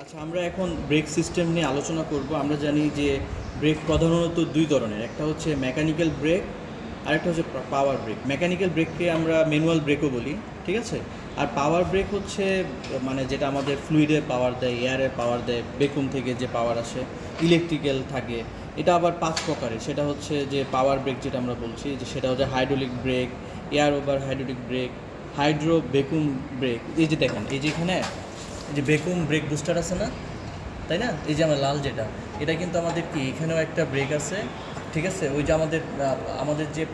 আচ্ছা আমরা এখন ব্রেক সিস্টেম নিয়ে আলোচনা করব। আমরা জানি যে ব্রেক প্রধানত দুই ধরনের, একটা হচ্ছে মেকানিক্যাল ব্রেক আরেকটা হচ্ছে পাওয়ার ব্রেক। মেকানিক্যাল ব্রেককে আমরা ম্যানুয়াল ব্রেকও বলি, ঠিক আছে? আর পাওয়ার ব্রেক হচ্ছে মানে যেটা আমাদের ফ্লুইডে পাওয়ার দেয়, এয়ারে পাওয়ার দেয়, বেকুম থেকে যে পাওয়ার আসে, ইলেকট্রিক্যাল থাকে। এটা আবার পাঁচ প্রকারের, সেটা হচ্ছে যে পাওয়ার ব্রেক যেটা আমরা বলছি, যে সেটা হচ্ছে hydraulic brake, air over hydraulic brake, hydro vacuum brake. এই যে দেখেন, এই যে এখানে যে বেকুম ব্রেক বুস্টার আছে না, তাই না? এই যে আমার লাল যেটা, এটা কিন্তু আমাদের কি, এখানেও একটা ব্রেক আছে, ঠিক আছে? ওই যে আমাদের আমাদের যে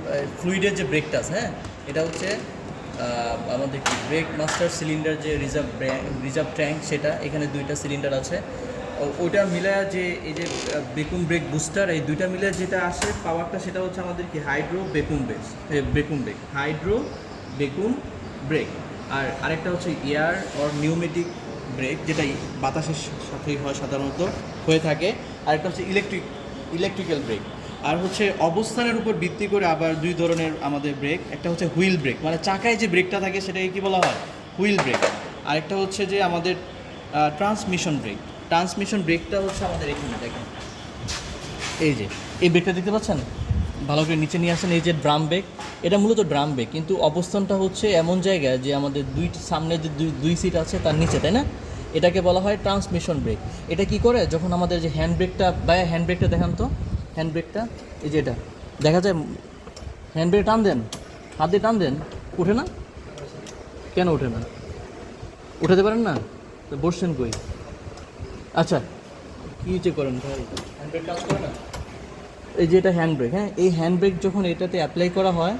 ফ্লুইডের যে ব্রেকটা আছে হ্যাঁ? এটা হচ্ছে আমাদের কি ব্রেক মাস্টার সিলিন্ডার যে রিজার্ভ রিজার্ভ ট্যাঙ্ক সেটা, এখানে দুইটা সিলিন্ডার আছে। ওইটা মিলায় যে, এই যে বেকুম ব্রেক বুস্টার এই দুইটা মিলে যেটা আসে পাওয়ারটা সেটা হচ্ছে আমাদের কি hydro vacuum brake vacuum brake hydro vacuum brake আর আরেকটা হচ্ছে এয়ার অর নিউমেটিক ব্রেক যেটা বাতাসের সাথেই হয় সাধারণত, হয়ে থাকে। আর একটা হচ্ছে ইলেকট্রিক ইলেকট্রিক্যাল ব্রেক আর হচ্ছে অবস্থানের উপর ভিত্তি করে আবার দুই ধরনের আমাদের ব্রেক একটা হচ্ছে হুইল ব্রেক মানে চাকায় যে ব্রেকটা থাকে সেটাকে কি বলা হয়? হুইল ব্রেক আরেকটা হচ্ছে যে আমাদের ট্রান্সমিশন ব্রেক ট্রান্সমিশন ব্রেকটা হচ্ছে আমাদের এখানে, দেখেন। এই যে, এই ব্রেকটা দেখতে পাচ্ছেন? ভালো করে নিচে নিয়ে আসেন, এই যে ড্রাম ব্রেক এটা মূলত ড্রাম ব্রেক কিন্তু অবস্থানটা হচ্ছে এমন জায়গায় যে আমাদের দুই সামনে যে দুই দুই সিট আছে, তার নিচে, তাই না? এটাকে বলা হয় ট্রান্সমিশন ব্রেক এটা কি করে? যখন আমাদের যে হ্যান্ড ব্রেকটা বা হ্যান্ড ব্রেকটা দেখান তো। হ্যান্ড ব্রেকটা এই যে এটা। দেখা যায় হ্যান্ড ব্রেক টান দেন হাত দিয়ে টান দেন উঠে না? কেন ওঠে না? উঠাতে পারেন না? তো বসছেন কই? আচ্ছা কী যে করেন ভাই? হ্যান্ড ব্রেক কাজ করে না? এই যে এটা হ্যান্ড ব্রেক হ্যাঁ? এই হ্যান্ড ব্রেক যখন এটাতে অ্যাপ্লাই করা হয়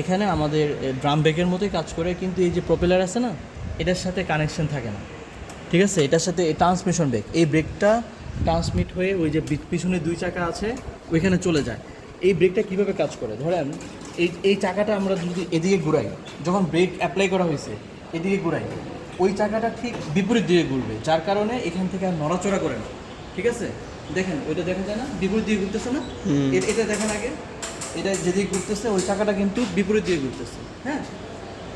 এখানে আমাদের ড্রাম ব্রেকের মতোই কাজ করে কিন্তু এই যে প্রপেলার আছে না এটার সাথে কানেকশন থাকে না। ঠিক আছে? এটার সাথে ট্রান্সমিশন ব্রেক এই ব্রেকটা ট্রান্সমিট হয়ে ওই যে পিছনে দুই চাকা আছে ওইখানে চলে যায়। এই ব্রেকটা কীভাবে কাজ করে? ধরেন এই এই চাকাটা আমরা যদি এদিকে ঘুরাই যখন ব্রেক অ্যাপ্লাই করা হয়েছে এদিকে ঘুরাই ওই চাকাটা ঠিক বিপরীত দিকে ঘুরবে যার কারণে এখান থেকে আর নড়াচড়া করে না। ঠিক আছে? দেখেন ওইটা দেখা যায় না? বিপরীত দিকে ঘুরতেছে না? এটা দেখেন আগে। এটা যেদিকে ঘুরতেছে ওই চাকাটা কিন্তু বিপরীত দিকে ঘুরতেছে। হ্যাঁ?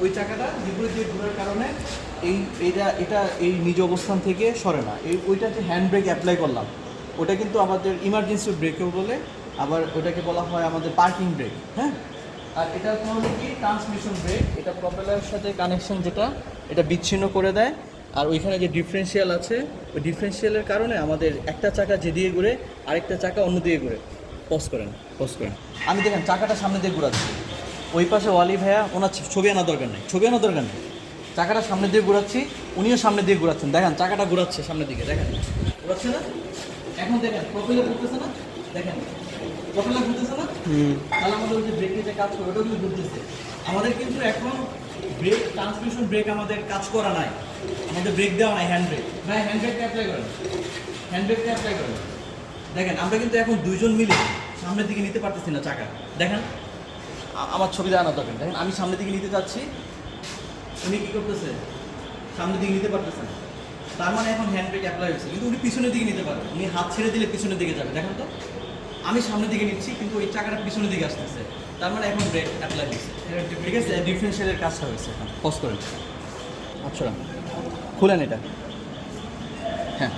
ওই চাকাটা বিপরীত দিকে ঘোরার কারণে এই এটা এটা এই নিজ অবস্থান থেকে সরে না। এই, ওইটা যে হ্যান্ড ব্রেক অ্যাপ্লাই করলাম, ওটা কিন্তু আমাদের ইমার্জেন্সি ব্রেকেও বলে, আবার ওটাকে বলা হয় আমাদের পার্কিং ব্রেক হ্যাঁ? আর এটা হলো কি ট্রান্সমিশন ব্রেক এটা প্রপেলারের সাথে কানেকশন যেটা, এটা বিচ্ছিন্ন করে দেয়। আর ওইখানে যে ডিফারেন্সিয়াল আছে, ওই ডিফারেন্সিয়ালের কারণে আমাদের একটা চাকা যেদিকে ঘুরে, আরেকটা চাকা অন্য দিকে ঘুরে। পজ করেন পজ করেন। আমি দেখেন, চাকাটা সামনে দিয়ে ঘুরাচ্ছি। ওই পাশে ওয়ালি ভাইয়া ওনার ছবি আনার দরকার নেই ছবি আনার দরকার নেই। চাকাটা সামনে দিয়ে ঘোরাচ্ছি উনিও সামনে দিয়ে ঘোরাচ্ছেন। দেখেন চাকাটা ঘোরাচ্ছে সামনের দিকে দেখেন। ঘোরাচ্ছে না? এখন দেখেন প্রফেলার ঘুরতেছে না? দেখেন প্রফেলার ঘুরতেছে না? তাহলে আমাদের ওই যে ব্রেকে যে কাজ করে ওটাও কিন্তু ঘুরতেছে। আমাদের কিন্তু এখন ব্রেক ট্রান্সমিশন ব্রেক আমাদের কাজ করা নাই। আমাদের ব্রেক দেওয়া নাই হ্যান্ড ব্রেক ভাই হ্যান্ড ব্রেকটা অ্যাপ্লাই করেন? হ্যান্ড ব্রেকটা অ্যাপ্লাই করেন? দেখেন আমরা কিন্তু এখন দুইজন মিলে সামনের দিকে নিতে পারতেছি না চাকা। দেখেন আমার ছবিটা আনা দরকার দেখেন আমি সামনের দিকে নিতে চাচ্ছি উনি কী করতেছে? সামনের দিকে নিতে পারতেছে না। তার মানে এখন হ্যান্ড ব্রেক অ্যাপ্লাই হয়েছে। কিন্তু উনি পিছনের দিকে নিতে পারবে উনি হাত ছেড়ে দিলে পিছনের দিকে যাবে। দেখেন তো। আমি সামনের দিকে নিচ্ছি কিন্তু ওই চাকাটা পিছনের দিকে আসতেছে। তার মানে এখন ব্রেক অ্যাপ্লাই হয়েছে। ঠিক আছে? ডিফারেন্সিয়ালের কাজটা হয়েছে এখন। পজ করেন। আচ্ছা। খুলেন এটা। হ্যাঁ।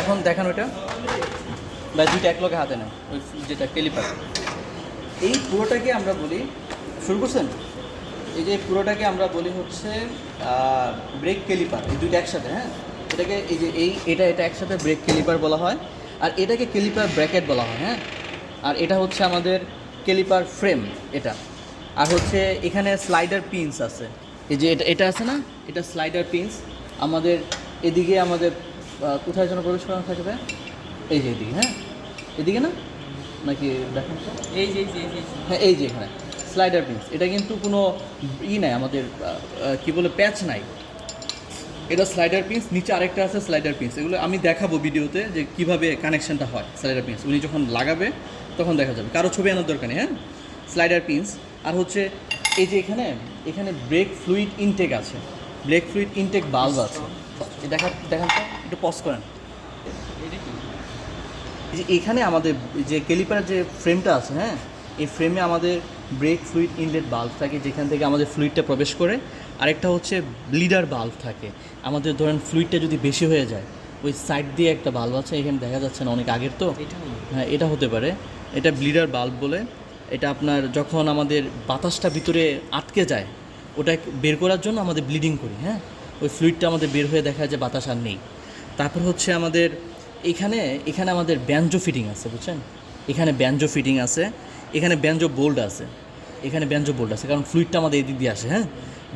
এখন দেখান ওটা বা দুইটা এক লগে হাতে নেয় ওই যেটা টেলিপার এই পুরোটাকে আমরা বলি, শুরু করছেন? এই যে পুরোটাকে আমরা বলি হচ্ছে ব্রেক কেলিপার এই দুইটা একসাথে হ্যাঁ? এটাকে এই যে এই, এটা এটা একসাথে ব্রেক কেলিপার বলা হয়, আর এটাকে কেলিপার ব্র্যাকেট বলা হয় হ্যাঁ? আর এটা হচ্ছে আমাদের কেলিপার ফ্রেম এটা। আর হচ্ছে এখানে স্লাইডার পিনস আছে। এই যে এটা এটা আছে না? এটা স্লাইডার পিনস আমাদের এদিকে আমাদের কোথায় যেন প্রবেশ করানো থাকবে এই যে এদিকে হ্যাঁ? এদিকে না? নাকি এই যে হ্যাঁ এই যে এখানে স্লাইডার পিনস এটা কিন্তু কোনো ই নাই আমাদের কি বলে প্যাচ নাই। এটা স্লাইডার পিন্স নিচে আরেকটা আছে স্লাইডার পিন্স এগুলো আমি দেখাবো ভিডিওতে যে কীভাবে কানেকশনটা হয় স্লাইডার পিন্স উনি যখন লাগাবে তখন দেখা যাবে। কারও ছবি আনার দরকার নেই হ্যাঁ? স্লাইডার পিন্স আর হচ্ছে এই যে এখানে এখানে ব্রেক ফ্লুইড ইনটেক আছে। ব্রেক ফ্লুইড ইনটেক বাল্ব আছে। দেখা দেখান একটু পজ করেন। যে এখানে আমাদের যে কেলিপারের যে ফ্রেমটা আছে হ্যাঁ এই ফ্রেমে আমাদের ব্রেক ফ্লুইড ইনলেট বাল্ব থাকে যেখান থেকে আমাদের ফ্লুইডটা প্রবেশ করে। আরেকটা হচ্ছে ব্লিডার বাল্ব থাকে। আমাদের ধরেন ফ্লুইডটা যদি বেশি হয়ে যায় ওই সাইড দিয়ে একটা বাল্ব আছে এখানে দেখা যাচ্ছে না অনেক আগের তো। হ্যাঁ এটা হতে পারে। এটা ব্লিডার বাল্ব বলে। এটা আপনার যখন আমাদের বাতাসটা ভিতরে আটকে যায় ওটা বের করার জন্য আমাদের ব্লিডিং করি হ্যাঁ। ওই ফ্লুইডটা আমাদের বের হয়ে দেখা যায় যে বাতাস আর নেই। তারপর হচ্ছে আমাদের এখানে এখানে আমাদের ব্যাঞ্জো ফিটিং আছে, বুঝছেন? এখানে ব্যাঞ্জো ফিটিং আছে, এখানে ব্যাঞ্জো বোল্ড আছে, এখানে ব্যঞ্জো বোল্ট আছে, কারণ ফ্লুইডটা আমাদের এদিক দিয়ে আসে হ্যাঁ?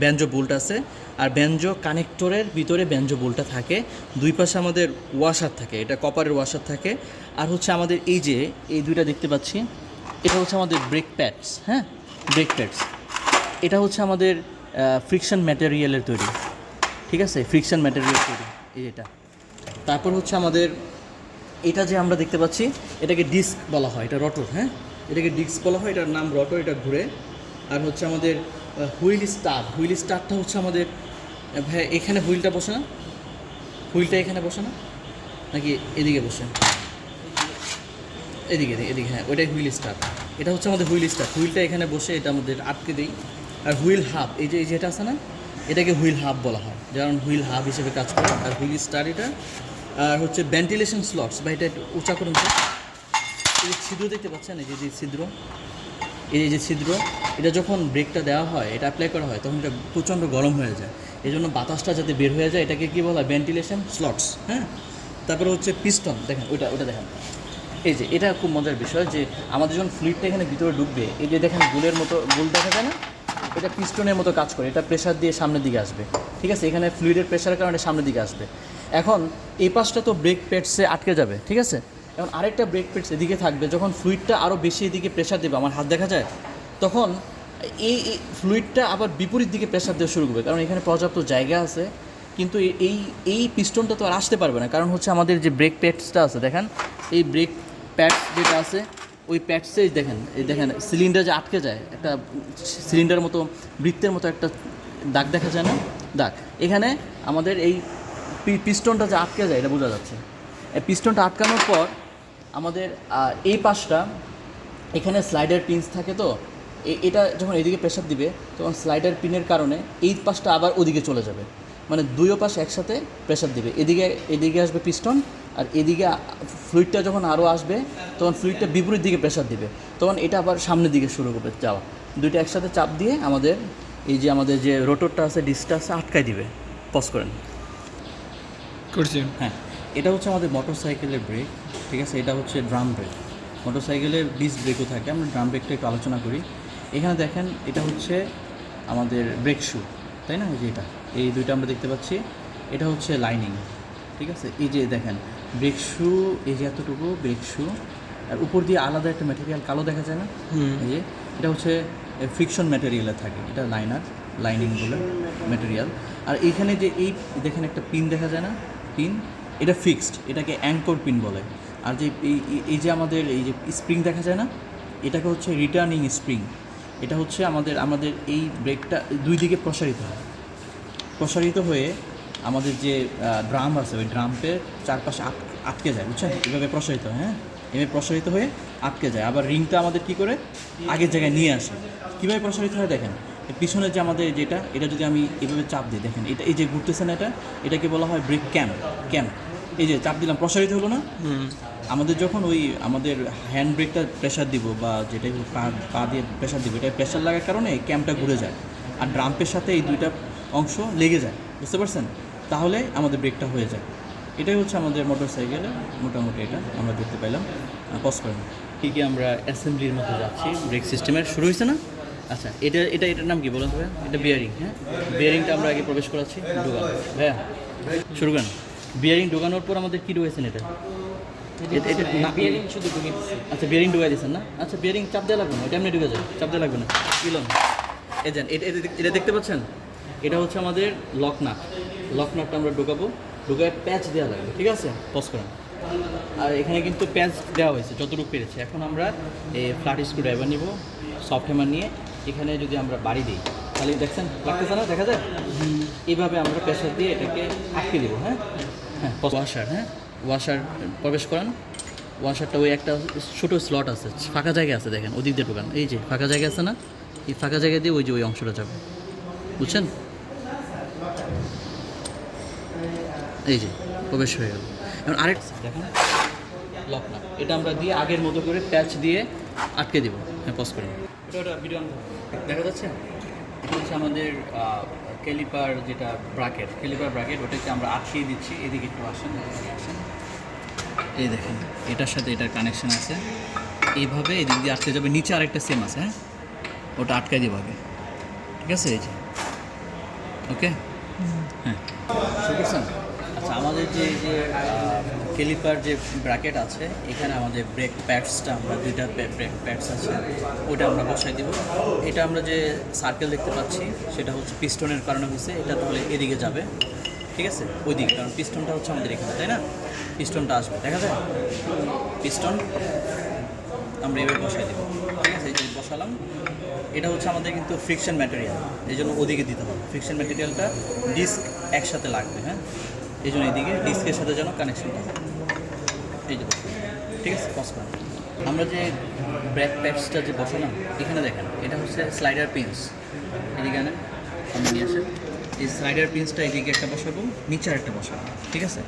ব্যঞ্জো বোল্ট আছে, আর ব্যঞ্জো কানেক্টরের ভিতরে ব্যঞ্জো বোল্টটা থাকে, দুই পাশে আমাদের ওয়াশার থাকে, এটা কপারের ওয়াশার থাকে, আর হচ্ছে আমাদের এই যে, এই দুইটা দেখতে পাচ্ছি, এটা হচ্ছে আমাদের ব্রেক প্যাডস হ্যাঁ? ব্রেক প্যাডস এটা হচ্ছে আমাদের ফ্রিকশন ম্যাটেরিয়ালের তৈরি, ঠিক আছে? ফ্রিকশন ম্যাটেরিয়াল তৈরি, এই এটা। তারপর হচ্ছে আমাদের এটা যে আমরা দেখতে পাচ্ছি, এটাকে ডিস্ক বলা হয়, এটা রটর হ্যাঁ? এটাকে ডিস্ক বলা হয়, এটার নাম রটর, এটা ঘুরে। আর হচ্ছে আমাদের হুইল স্টার, হুইল স্টারটা হচ্ছে আমাদের ভাই, এখানে হুইলটা বসে না? হুইলটা এখানে বসে না? নাকি এদিকে বসে? এদিকে এদিকে এদিকে হ্যাঁ ওইটাই হুইল স্টার। এটা হচ্ছে আমাদের হুইল স্টার। হুইলটা এখানে বসে এটা আমাদের আটকে দিই। আর হুইল হাব, এই যে, এই যেটা আছে না? এটাকে হুইল হাব বলা হয়। যেমন হুইল হাব হিসেবে কাজ করে। আর হুইল স্টার এটা আর হচ্ছে ভেন্টিলেশন স্লটস বা এটা একটু উঁচা করুন এই যে ছিদ্র দেখতে পাচ্ছেন? এই যে যে ছিদ্র। এই যে ছিদ্র, এটা যখন ব্রেকটা দেওয়া হয়, এটা অ্যাপ্লাই করা হয়, তখন এটা প্রচণ্ড গরম হয়ে যায়। এই জন্য বাতাসটা যাতে বের হয়ে যায়, এটাকে কী বলা হয়? ভেন্টিলেশন স্লটস হ্যাঁ? তারপরে হচ্ছে পিস্টন দেখেন, ওইটা ওটা দেখেন। এই যে, এটা খুব মজার বিষয় যে, আমাদের যখন ফ্লুইডটা এখানে ভিতরে ঢুকবে, এই যে দেখেন গোলের মতো, গোল দেখা যায় না? এটা পিস্টনের মতো কাজ করে, এটা প্রেশার দিয়ে সামনের দিকে আসবে। ঠিক আছে? এখানে ফ্লুইডের প্রেশারের কারণে সামনের দিকে আসবে। এখন এই পাশটা তো ব্রেক প্যাডসে আটকে যাবে, ঠিক আছে? এখন আরেকটা ব্রেক প্যাডস এদিকে থাকবে, যখন ফ্লুইডটা আরও বেশি এদিকে প্রেশার দেবে, আমার হাত দেখা যায়, তখন এই ফ্লুইডটা আবার বিপরীত দিকে প্রেশার দেওয়া শুরু করবে, কারণ এখানে পর্যাপ্ত জায়গা আছে, কিন্তু এই এই পিস্টনটা তো আর আসতে পারবে না, কারণ হচ্ছে আমাদের যে ব্রেক প্যাডসটা আছে, দেখেন, এই ব্রেক প্যাডস যেটা আছে, ওই প্যাডসেই দেখেন, এই দেখেন সিলিন্ডার যে আটকে যায়, একটা সিলিন্ডার মতো, বৃত্তের মতো একটা দাগ দেখা যায় না? দাগ। এখানে আমাদের এই পিস্টনটা যে আটকে যায়, এটা বোঝা যাচ্ছে। পিস্টনটা আটকানোর পর আমাদের এই পাশটা, এখানে স্লাইডার পিনস থাকে তো এটা যখন এদিকে প্রেশার দিবে, তখন স্লাইডার পিনের কারণে এই পাশটা আবার ওদিকে চলে যাবে। মানে দুইও পাশ একসাথে প্রেশার দিবে। এদিকে এদিকে আসবে পিস্টন আর এদিকে ফ্লুইডটা যখন আরও আসবে, তখন ফ্লুইডটা বিপরীত দিকে প্রেশার দিবে। তখন এটা আবার সামনের দিকে শুরু করবে যাওয়া। দুইটা একসাথে চাপ দিয়ে আমাদের, এই যে আমাদের যে রোটরটা আছে ডিসটা আছে, আটকায় দিবে। পজ করেন। করছি। হ্যাঁ এটা হচ্ছে আমাদের মোটর সাইকেলের ব্রেক ঠিক আছে? এটা হচ্ছে ড্রাম ব্রেক মোটর সাইকেলের ডিস্ক ব্রেকও থাকে আমরা ড্রাম ব্রেকটা একটু আলোচনা করি। এখানে দেখেন এটা হচ্ছে আমাদের ব্রেক শু তাই না? যে এটা এই দুইটা আমরা দেখতে পাচ্ছি। এটা হচ্ছে লাইনিং ঠিক আছে? এই যে দেখেন ব্রেক শু এই যে এতটুকু ব্রেক শু আর উপর দিয়ে আলাদা একটা ম্যাটেরিয়াল কালো দেখা যায় না? এই যে এটা হচ্ছে ফ্রিকশন ম্যাটেরিয়ালে থাকে এটা লাইনার লাইনিং বলে ম্যাটেরিয়াল আর এইখানে যে এই দেখেন একটা পিন দেখা যায় না? পিন এটা ফিক্সড এটাকে অ্যাঙ্কর পিন বলে। আর যে এই যে আমাদের এই যে স্প্রিং দেখা যায় না এটাকে হচ্ছে রিটার্নিং স্প্রিং এটা হচ্ছে আমাদের আমাদের এই ব্রেকটা দুই দিকে প্রসারিত হয়। প্রসারিত হয়ে আমাদের যে ড্রাম আছে ওই ড্রামপের চারপাশে আট- আটকে যায় বুঝছেন? এভাবে প্রসারিত হয় হ্যাঁ? এভাবে প্রসারিত হয়ে আটকে যায়। আবার রিংটা আমাদের কি করে? আগের জায়গায় নিয়ে আসে। কীভাবে প্রসারিত হয় দেখেন? পিছনে যে আমাদের যেটা এটা যদি আমি এভাবে চাপ দিই দেখেন এটা এই যে ঘুরতেছে না এটা এটাকে বলা হয় ব্রেক ক্যাম্প ক্যাম্প এই যে চাপ দিলাম প্রসারিত হলো না? আমাদের যখন ওই আমাদের হ্যান্ড ব্রেকটা প্রেশার দিব বা যেটাই পা পা দিয়ে প্রেশার দিব এটা প্রেশার লাগার কারণে ক্যাম্পটা ঘুরে যায়। আর ড্রাম্পের সাথে এই দুইটা অংশ লেগে যায় বুঝতে পারছেন? তাহলে আমাদের ব্রেকটা হয়ে যায়। এটাই হচ্ছে আমাদের মোটর সাইকেলে মোটামুটি এটা আমরা দেখতে পাইলাম পজ করেন। কী কি আমরা অ্যাসেম্বলির মধ্যে যাচ্ছি ব্রেক সিস্টেমের শুরু হয়েছে না? আচ্ছা এটা এটা এটার নাম কি বলুন তো? এটা বিয়ারিং হ্যাঁ? বিয়ারিংটা আমরা আগে প্রবেশ করাচ্ছি ঢোকান। ভাইয়া শুরু করেন। বিয়ারিং ঢোকানোর পর আমাদের কী ঢুকেছেন এটা? বিয়ারিং শুধু আচ্ছা বিয়ারিং ঢুকাই দিয়েছেন না? আচ্ছা বিয়ারিং চাপ দেওয়া লাগবে না এটা এমনি ঢুকে যাবে চাপ দেওয়া লাগবে না। কিলন এই যান এটা এটা এটা দেখতে পাচ্ছেন? এটা হচ্ছে আমাদের লক নাট আমরা ঢুকাবো ঢুকায় প্যাচ দেওয়া লাগবে ঠিক আছে? পজ করেন। আর এখানে কিন্তু প্যাচ দেওয়া হয়েছে যতটুকু পেরেছে। এখন আমরা এই ফ্ল্যাট স্ক্রু ড্রাইভার নিব সফট হ্যামার নিয়ে। এখানে যদি আমরা বাড়ি দিই, তাহলে দেখছেন, লাগতেছে না? দেখা যায়? এইভাবে আমরা প্রেশার দিয়ে এটাকে আটকে দেবো হ্যাঁ? হ্যাঁ ওয়াশার হ্যাঁ? ওয়াশার প্রবেশ করান। ওয়াশারটা ওই একটা ছোটো স্লট আছে, ফাঁকা জায়গা আছে, দেখেন, ওদিক দিয়ে ঢোকান। এই যে, ফাঁকা জায়গা আছে না? এই ফাঁকা জায়গা দিয়ে ওই যে ওই অংশটা যাবে। বুঝছেন? এই যে, প্রবেশ হয়ে গেল। এখন আরেক দেখেন লক না। এটা আমরা দিয়ে আগের মতো করে প্যাচ দিয়ে আটকে দেবো। হ্যাঁ পজ করে দেখা যাচ্ছে? হচ্ছে আমাদের ক্যালিপার যেটা ব্রাকেট ক্যালিপার ব্রাকেট ওটাকে আমরা আটকিয়ে দিচ্ছি। এদিকে একটু আসেন আসেন। এই দেখেন এটার সাথে এটার কানেকশন আছে। এইভাবে এদিক দিয়ে আটকে যাবে নিচে আরেকটা সেম আছে হ্যাঁ? ওটা আটকাই দিব আগে। ঠিক আছে? এই যে। ওকে হ্যাঁ। আচ্ছা আমাদের যে যে ক্যালিপার যে ব্র্যাকেট আছে, এখানে আমাদের ব্রেক প্যাডসটা, আমরা দুইটা ব্রেক প্যাডস আছে, ওটা আমরা বসাই দেব। এটা আমরা যে সার্কেল দেখতে পাচ্ছি, সেটা হচ্ছে পিস্টনের কারণে হয়েছে এটা তাহলে এদিকে যাবে, ঠিক আছে? ওই দিকে কারণ পিস্টনটা হচ্ছে আমাদের এখানে, তাই না? পিস্টনটা আসবে, দেখা যায়? পিস্টন আমরা এভাবে বসাই দেবো, ঠিক আছে? এই যে বসালাম, এটা হচ্ছে আমাদের কিন্তু ফ্রিকশন ম্যাটেরিয়াল এই জন্য ওদিকে দিতে হবে। ফ্রিকশন ম্যাটেরিয়ালটা ডিস্ক একসাথে লাগবে হ্যাঁ? এই জন্য এদিকে ডিস্কের সাথে যেন কানেকশন। এই যে ঠিক আছে? পজ করেন। আমরা যে ব্যাক প্যাডসটা যে বসালাম, এখানে দেখেন, এটা হচ্ছে স্লাইডার পিন্স এদিকে আনেন, সামনে নিয়ে আসেন। এই স্লাইডার পিন্সটা এদিকে একটা বসাবো, নিচে একটা বসাবো, ঠিক আছে?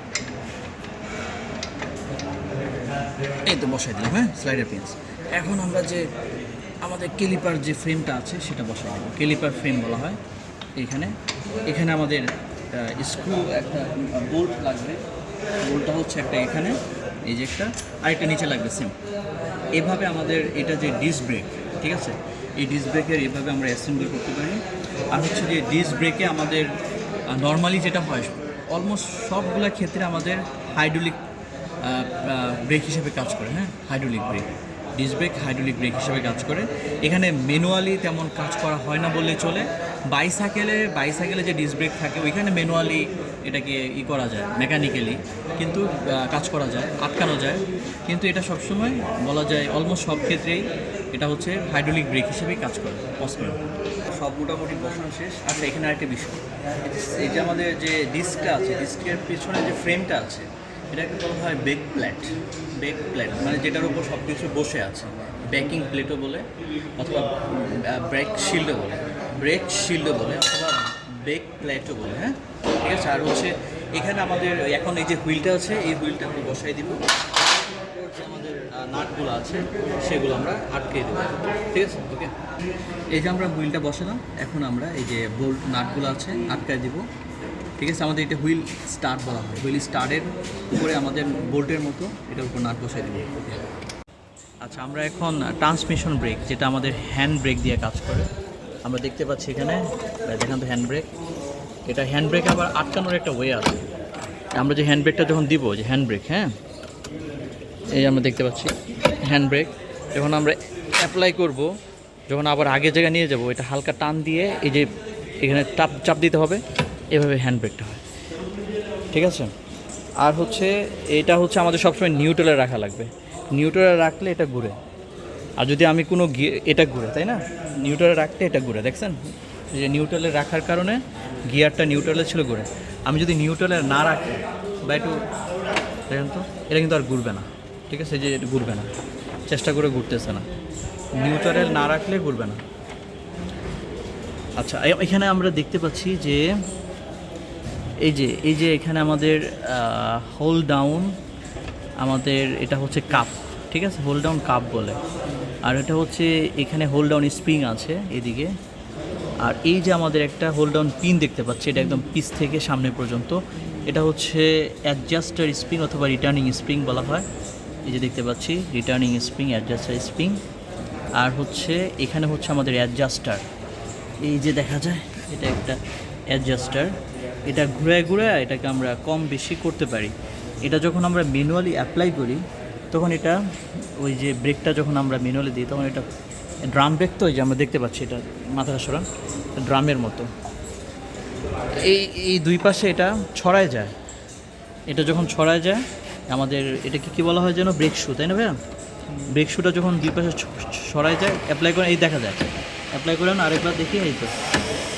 এই তো বসাই দিলাম হ্যাঁ? স্লাইডার পিন্স এখন আমরা যে আমাদের কেলিপার যে ফ্রেমটা আছে, সেটা বসাই দেবো কেলিপার ফ্রেম বলা হয় এখানে। এখানে আমাদের স্ক্রু একটা বোল্ট লাগবে। বোল্টটা হচ্ছে একটা এখানে, এই যে একটা, আরেকটা নিচে লাগবে সেম এভাবে আমাদের এটা যে ডিস ব্রেক ঠিক আছে? এই ডিস ব্রেকের এভাবে আমরা অ্যাসেম্বল করতে পারি। আর হচ্ছে যে ডিস ব্রেকে আমাদের নর্মালি যেটা হয় অলমোস্ট সবগুলো ক্ষেত্রে আমাদের হাইড্রোলিক ব্রেক হিসেবে কাজ করে হ্যাঁ? Hydraulic brake disc brake hydraulic brake হিসেবে কাজ করে। এখানে ম্যানুয়ালি তেমন কাজ করা হয় না বললে চলে। বাইসাইকেলে বাইসাইকেলে যে ডিস ব্রেক থাকে, ওইখানে ম্যানুয়ালি এটাকে ই করা যায় মেকানিক্যালি কিন্তু কাজ করা যায়, আটকানো যায়। কিন্তু এটা সবসময় বলা যায় অলমোস্ট সব ক্ষেত্রেই এটা হচ্ছে হাইড্রোলিক ব্রেক হিসেবেই কাজ করে পজ করে সব মোটামুটি বসানো শেষ। আচ্ছা এখানে আরেকটা বিষয়। এই যে আমাদের যে ডিস্কটা আছে ডিস্কের পিছনে যে ফ্রেমটা আছে, এটাকে বলা হয় বেক প্ল্যাট বেক প্ল্যাট মানে যেটার উপর সব কিছু বসে আছে। ব্যাকিং প্লেটও বলে, অথবা ব্রেক শিল্ডও বলে। ব্রেক শিল্ডও বলে অথবা বেক প্লেটও বলে হ্যাঁ? ঠিক আছে? আর হচ্ছে এখানে আমাদের এখন এই যে হুইলটা আছে, এই হুইলটা আমরা বসাই দিব। আমাদের নাটগুলো আছে, সেগুলো আমরা আটকে দেবো। ঠিক আছে? ওকে এই যে আমরা হুইলটা বসালাম, এখন আমরা এই যে বোল্ট নাটগুলো আছে, আটকায় দিব। ঠিক আছে? আমাদের এটা হুইল স্টার্ট বলা হয়। হুইল স্টার্টের উপরে আমাদের বোল্টের মতো এটার উপর নাট বসাই দেবো। আচ্ছা আমরা এখন ট্রান্সমিশন ব্রেক, যেটা আমাদের হ্যান্ড ব্রেক দিয়ে কাজ করে। আমরা দেখতে পাচ্ছি এখানে দেখেন তো হ্যান্ড ব্রেক এটা হ্যান্ড ব্রেক আবার আটকানোর একটা ওয়ে আছে। আমরা যে হ্যান্ড ব্রেকটা যখন দিব, যে হ্যান্ড ব্রেক হ্যাঁ? এই আমরা দেখতে পাচ্ছি হ্যান্ড ব্রেক যখন আমরা অ্যাপ্লাই করব, যখন আবার আগের জায়গায় নিয়ে যাব, এটা হালকা টান দিয়ে এই যে এখানে টাপ চাপ দিতে হবে, এভাবে হ্যান্ড ব্রেকটা হয়। ঠিক আছে? আর হচ্ছে, এটা হচ্ছে আমাদের সবসময় নিউট্রালে রাখা লাগবে। নিউট্রালে রাখলে এটা ঘুরে। আর যদি আমি কোনো এটা ঘুরে, তাই না? নিউট্রালে রাখতে এটা ঘুরে, দেখছেন? যে নিউট্রালে রাখার কারণে গিয়ারটা নিউট্রালে ছিল ঘুরে। আমি যদি নিউট্রালে না রাখি বা একটু, দেখেন তো, এটা কিন্তু আর ঘুরবে না, ঠিক আছে? যে ঘুরবে না, চেষ্টা করে ঘুরতেছে না। নিউট্রাল না রাখলে ঘুরবে না। আচ্ছা এখানে আমরা দেখতে পাচ্ছি যে, এই যে এই যে এখানে আমাদের হোল ডাউন আমাদের, এটা হচ্ছে কাপ ঠিক আছে? হোল ডাউন কাপ বলে। আর এটা হচ্ছে এখানে হোল ডাউন স্প্রিং আছে এদিকে। আর এই যে আমাদের একটা হোল ডাউন পিন দেখতে পাচ্ছি, এটা একদম পিস থেকে সামনে পর্যন্ত। এটা হচ্ছে অ্যাডজাস্টার স্প্রিং অথবা রিটার্নিং স্প্রিং বলা হয়। এই যে দেখতে পাচ্ছি রিটার্নিং স্প্রিং অ্যাডজাস্টার স্প্রিং আর হচ্ছে এখানে হচ্ছে আমাদের অ্যাডজাস্টার এই যে দেখা যায়, এটা একটা অ্যাডজাস্টার এটা ঘুরে ঘুরে এটাকে আমরা কম বেশি করতে পারি। এটা যখন আমরা ম্যানুয়ালি অ্যাপ্লাই করি তখন এটা, ওই যে ব্রেকটা যখন আমরা ম্যানুয়ালি দিই, তখন এটা ড্রাম ব্রেক তো ওই যে আমরা দেখতে পাচ্ছি এটা মাথাটা সরান ড্রামের মতো। এই এই দুই পাশে এটা ছড়ায় যায়। এটা যখন ছড়ায় যায়, আমাদের এটাকে কি বলা হয় যেন? ব্রেক শু তাই না ভাইয়া? ব্রেক শুটা যখন দুই পাশে ছড়ায় যায় অ্যাপ্লাই করে এই দেখা যায় অ্যাপ্লাই করেন, আরেকবার দেখি, এই তো।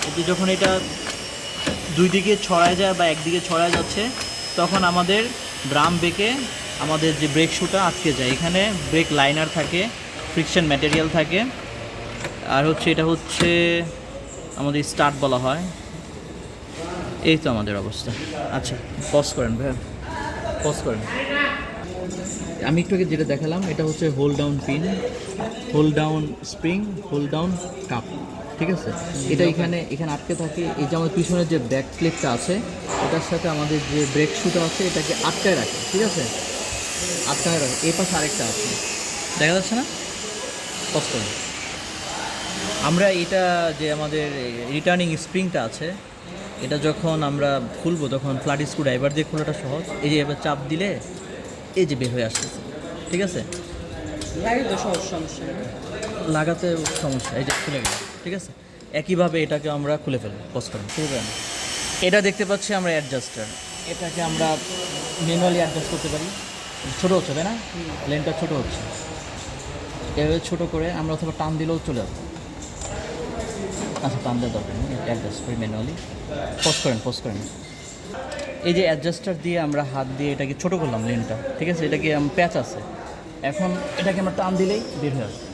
এতে যখন এটা দুই দিকে ছড়ায় যায় বা একদিকে ছড়ায় যাচ্ছে, তখন আমাদের ড্রাম বেঁকে আমাদের যে ব্রেক শুটা আটকে যায়, এখানে ব্রেক লাইনার থাকে ফ্রিকশন ম্যাটেরিয়াল থাকে, আর হচ্ছে এটা হচ্ছে আমাদের স্টার্ট বলা হয়। এই তো আমাদের অবস্থা। আচ্ছা পজ করেন ভাইয়া। পজ করেন। আমি একটু আগে যেটা দেখালাম, এটা হচ্ছে hold down pin hold down spring hold down cup ঠিক আছে? এটা এখানে এখানে আটকে থাকে। এই যে আমাদের পিছনের যে ব্যাক প্লেটটা আছে, এটার সাথে আমাদের যে ব্রেক শুটা আছে, এটাকে আটকায় রাখে, ঠিক আছে? রাখে। এই পাশে আরেকটা আছে। দেখা যাচ্ছে না? করেন আমরা এটা যে আমাদের রিটার্নিং স্প্রিংটা আছে এটা যখন আমরা খুলবো তখন ফ্ল্যাট স্ক্রু ড্রাইভার দিয়ে খোলাটা সহজ এই যে এবার চাপ দিলে এই যে বের হয়ে আসতেছে। ঠিক আছে? সহজ সমস্যা লাগাতে সমস্যা এই যে খুলে গেল। ঠিক আছে? একইভাবে এটাকে আমরা খুলে ফেলব করেন খুলে ফেলেন এটা দেখতে পাচ্ছি আমরা অ্যাডজাস্টার এটাকে আমরা ম্যানুয়ালি অ্যাডজাস্ট করতে পারি। ছোটো হচ্ছে, তাই না? লেনটা ছোটো হচ্ছে। এভাবে ছোটো করে আমরা অথবা টান দিলেও চলে যাবে আচ্ছা টান দেওয়ার দরকার নেই অ্যাডজাস্ট করি ম্যানুয়ালি পজ করেন পজ করেন। এই যে অ্যাডজাস্টার দিয়ে আমরা হাত দিয়ে এটাকে ছোটো করলাম লেনটা, ঠিক আছে? এটাকে প্যাচ আছে। এখন এটাকে আমরা টান দিলেই বের হয়ে আসবে।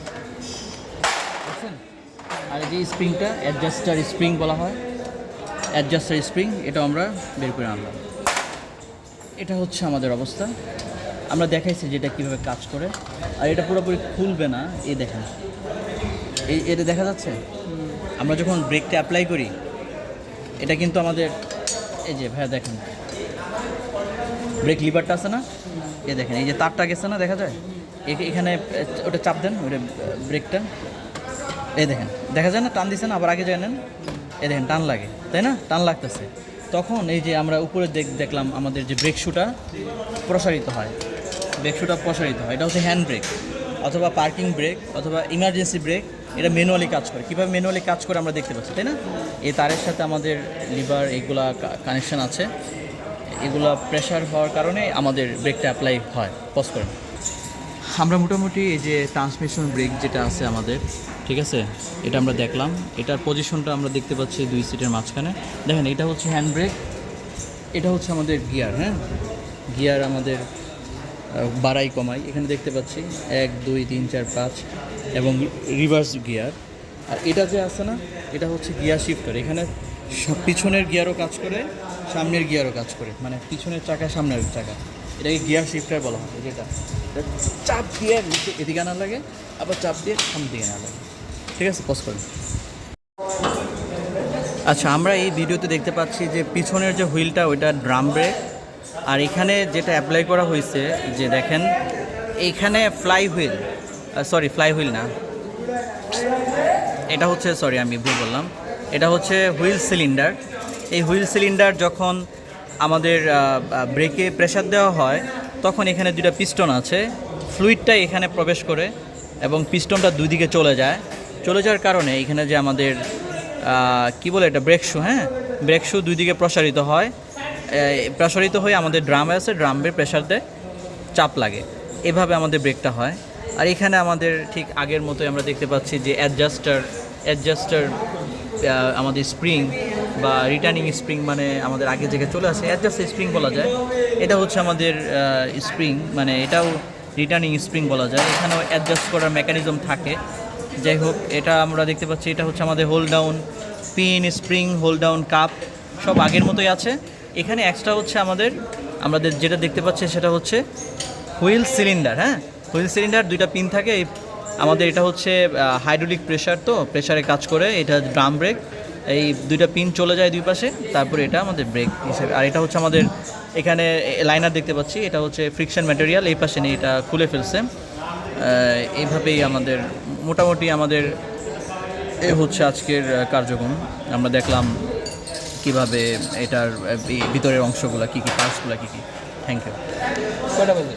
বুঝছেন? আর এই যে স্প্রিংটা অ্যাডজাস্টার স্প্রিং বলা হয় অ্যাডজাস্টার স্প্রিং এটা আমরা বের করে আনলাম। এটা হচ্ছে আমাদের অবস্থা। আমরা দেখাইছি যে এটা কীভাবে কাজ করে। আর এটা পুরোপুরি খুলবে না, এই দেখেন। এই এটা দেখা যাচ্ছে? আমরা যখন ব্রেকটা অ্যাপ্লাই করি, এটা কিন্তু আমাদের, এই যে ভাইয়া দেখেন। ব্রেক লিভারটা আছে না? এ দেখেন, এই যে তারটা গেছে না, দেখা যায়? এখানে, ওটা চাপ দেন, ওটা ব্রেকটা এই দেখেন, দেখা যায় না, টান দিছে না, আবার আগে যায় নেন। দেখেন, টান লাগে, তাই না? টান লাগতেছে। তখন এই যে আমরা উপরে দেখ দেখলাম, আমাদের যে ব্রেক শুটা প্রসারিত হয়। ব্রেক শুটা প্রসারিত হয়। এটা হচ্ছে হ্যান্ড ব্রেক অথবা পার্কিং ব্রেক অথবা ইমার্জেন্সি ব্রেক এটা ম্যানুয়ালি কাজ করে। কীভাবে ম্যানুয়ালি কাজ করে আমরা দেখতে পাচ্ছি, তাই না? এই তারের সাথে আমাদের লিভার এগুলা কানেকশান আছে। এগুলা প্রেশার হওয়ার কারণে আমাদের ব্রেকটা অ্যাপ্লাই হয়। পজ করেন। আমরা মোটামুটি এই যে ট্রান্সমিশন ব্রেক যেটা আছে আমাদের, ঠিক আছে? এটা আমরা দেখলাম। এটার পজিশনটা আমরা দেখতে পাচ্ছি দুই সিটের মাঝখানে। দেখেন, এটা হচ্ছে হ্যান্ড ব্রেক এটা হচ্ছে আমাদের গিয়ার হ্যাঁ? গিয়ার আমাদের বাড়াই কমাই। এখানে দেখতে পাচ্ছি এক, দুই, তিন, চার, পাঁচ এবং রিভার্স গিয়ার। আর এটা যে আছে না, এটা হচ্ছে গিয়ার শিফটার। এখানে পিছনের গিয়ারও কাজ করে, সামনের গিয়ারও কাজ করে। মানে পিছনের চাকা, সামনের চাকা। এটাকে গিয়ার শিফটার বলা হয়, যেটা। চাপ দিয়ে নিচে এদিকে আনা লাগে, আবার চাপ দিয়ে সামনের দিকে আনা লাগে। ঠিক আছে পজ করুন। আচ্ছা আমরা এই ভিডিওতে দেখতে পাচ্ছি যে পিছনের যে হুইলটা, ওইটা ড্রাম ব্রেক আর এখানে যেটা অ্যাপ্লাই করা হয়েছে, যে দেখেন এইখানে flywheel sorry flywheel না। এটা হচ্ছে সরি আমি ভুল বললাম। এটা হচ্ছে হুইল সিলিন্ডার এই হুইল সিলিন্ডার যখন আমাদের ব্রেকে প্রেসার দেওয়া হয়, তখন এখানে দুটা পিস্টন আছে। ফ্লুইডটা এখানে প্রবেশ করে এবং পিস্টনটা দুই দিকে চলে যায়। চলে যাওয়ার কারণে এখানে যে আমাদের কি বলে এটা ব্রেক শু হ্যাঁ? ব্রেক শু দুই দিকে প্রসারিত হয়। প্রসারিত হয়ে আমাদের ড্রামে আছে ড্রামের প্রেসার দেয়, চাপ লাগে। এভাবে আমাদের ব্রেকটা হয়। আর এখানে আমাদের ঠিক আগের মতোই আমরা দেখতে পাচ্ছি যে অ্যাডজাস্টার অ্যাডজাস্টার আমাদের স্প্রিং বা রিটার্নিং স্প্রিং মানে আমাদের আগে থেকে চলে আসে। অ্যাডজাস্ট স্প্রিং বলা যায়। এটা হচ্ছে আমাদের স্প্রিং মানে এটাও রিটার্নিং স্প্রিং বলা যায়। এখানেও অ্যাডজাস্ট করার মেকানিজম থাকে। যাই হোক, এটা আমরা দেখতে পাচ্ছি, এটা হচ্ছে আমাদের hold down pin spring hold down cup সব আগের মতোই আছে। এখানে এক্সট্রা হচ্ছে আমাদের আমাদের যেটা দেখতে পাচ্ছি সেটা হচ্ছে হুইল সিলিন্ডার হ্যাঁ? হুইল সিলিন্ডার দুইটা পিন থাকে আমাদের এটা হচ্ছে হাইড্রোলিক প্রেশার তো প্রেশারে কাজ করে, এটা ড্রাম ব্রেক এই দুইটা পিন চলে যায় দুই পাশে, তারপরে এটা আমাদের ব্রেক হিসেবে, আর এটা হচ্ছে আমাদের এখানে লাইনার দেখতে পাচ্ছি, এটা হচ্ছে ফ্রিকশন ম্যাটেরিয়াল এই পাশে নিয়ে এটা খুলে ফেলছে এইভাবেই আমাদের, মোটামুটি আমাদের এ হচ্ছে আজকের কার্যক্রম, আমরা দেখলাম কীভাবে এটার ভিতরের অংশগুলো কী কী পার্টসগুলো কী কী? থ্যাংক ইউ কটা বাজে?